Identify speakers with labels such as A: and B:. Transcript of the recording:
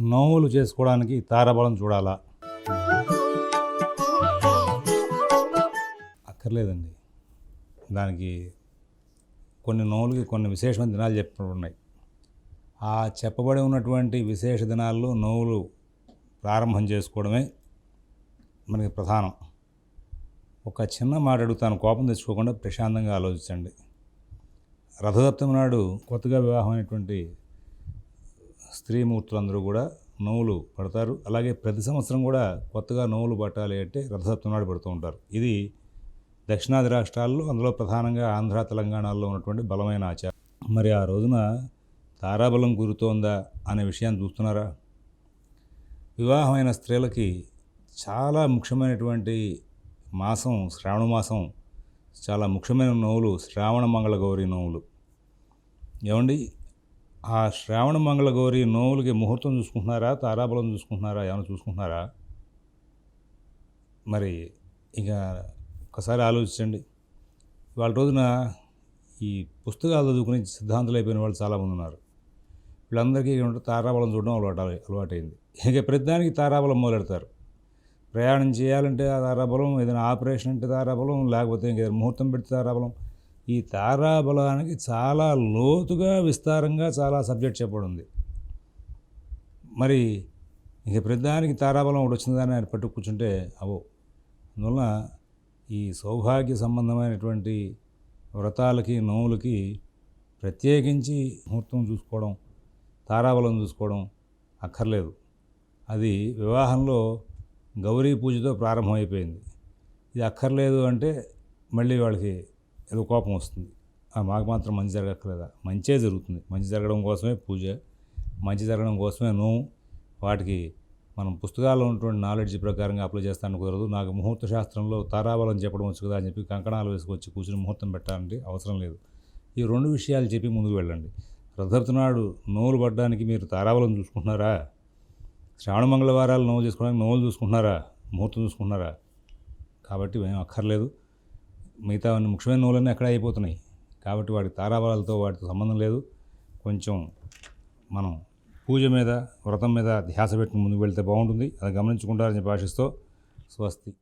A: నోములు చేసుకోవడానికి తారాబలం చూడాలా? అక్కర్లేదండి. దానికి కొన్ని నోములకి కొన్ని విశేషమైన దినాలు చెప్పబడి ఉన్నాయి ఆ చెప్పబడి ఉన్నటువంటి విశేష దినాల్లో నోవులు ప్రారంభం చేసుకోవడమే మనకి ప్రధానం. ఒక చిన్న మాట అడుగుతాను కోపం తెచ్చుకోకుండా ప్రశాంతంగా ఆలోచించండి. రథసప్తమి నాడు కొత్తగా వివాహమైనటువంటి స్త్రీమూర్తులందరూ కూడా నోవులు పడతారు. అలాగే ప్రతి సంవత్సరం కూడా కొత్తగా నోవులు పట్టాలి అంటే రథసప్తమి నాడు పడుతూ ఉంటారు. ఇది దక్షిణాది రాష్ట్రాల్లో అందులో ప్రధానంగా ఆంధ్ర తెలంగాణలో ఉన్నటువంటి బలమైన ఆచారం. మరి ఆ రోజున తారాబలం కురుతోందా అనే విషయాన్ని చూస్తున్నారా? వివాహమైన స్త్రీలకి చాలా ముఖ్యమైనటువంటి మాసం శ్రావణ మాసం చాలా ముఖ్యమైన నోవులు శ్రావణ మంగళ గౌరి నోవులు ఏమండి? ఆ శ్రావణ మంగళ గౌరి ముహూర్తం చూసుకుంటున్నారా? తారాబలం చూసుకుంటున్నారా? ఏమైనా చూసుకుంటున్నారా? మరి ఇక ఒకసారి ఆలోచించండి. వాళ్ళ రోజున ఈ పుస్తకాలు చదువుకుని సిద్ధాంతులు అయిపోయిన వాళ్ళు చాలామంది ఉన్నారు. వీళ్ళందరికీ ఏమంటే తారాబలం చూడడం అలవాటు అలవాటైంది. ఇక ప్రతిదానికి తారాబలం మొదలెడతారు. ప్రయాణం చేయాలంటే ఆ తారాబలం ఏదైనా ఆపరేషన్ అంటే తారాబలం లేకపోతే ఇంకేదైనా ముహూర్తం పెడితే తారాబలం ఈ తారాబలానికి చాలా లోతుగా విస్తారంగా చాలా సబ్జెక్ట్ చెప్పబడింది. మరి ఇక ప్రతిదానికి తారాబలం ఒకటి వచ్చిందని ఆయన పట్టు కూర్చుంటే అవో అందువలన ఈ సౌభాగ్య సంబంధమైనటువంటి వ్రతాలకి నోములకి ప్రత్యేకించి ముహూర్తం చూసుకోవడం తారాబలం చూసుకోవడం అక్కర్లేదు. అది వివాహంలో గౌరీ పూజతో ప్రారంభమైపోయింది. ఇది అక్కర్లేదు అంటే మళ్ళీ వాళ్ళకి ఏదో కోపం వస్తుంది. ఆ మాకు మాత్రం మంచి జరగక్కర్లేదా? మంచే జరుగుతుంది. మంచి జరగడం కోసమే పూజ. మంచి జరగడం కోసమే నోము. వాటికి మనం పుస్తకాల్లో ఉన్నటువంటి నాలెడ్జ్ ప్రకారంగా అప్లై చేస్తాను కుదరదు. నాకు ముహూర్త శాస్త్రంలో తారాబలం చెప్పడం వచ్చు కదా అని చెప్పి కంకణాలు వేసుకొచ్చి కూర్చుని ముహూర్తం పెట్టాలంటే అవసరం లేదు. ఈ రెండు విషయాలు చెప్పి ముందుకు వెళ్ళండి. రథసప్తమి నోలు నోవులు పడ్డానికి మీరు తారాబలం చూసుకుంటున్నారా? శ్రావణ మంగళవారాలు నోవు చేసుకోవడానికి నోవులు చూసుకుంటున్నారా? ముహూర్తం చూసుకుంటున్నారా? కాబట్టి ఏం అక్కర్లేదు. మిగతా ముఖ్యమైన నూలన్నీ అక్కడే అయిపోతున్నాయి. కాబట్టి వాటి తారాబలాలతో వాటితో సంబంధం లేదు. కొంచెం మనం పూజ మీద వ్రతం మీద ధ్యాస పెట్టుకుని ముందుకు వెళ్తే బాగుంటుంది. అది గమనించుకుంటారని చెప్పి ఆశిస్తూ స్వస్తి.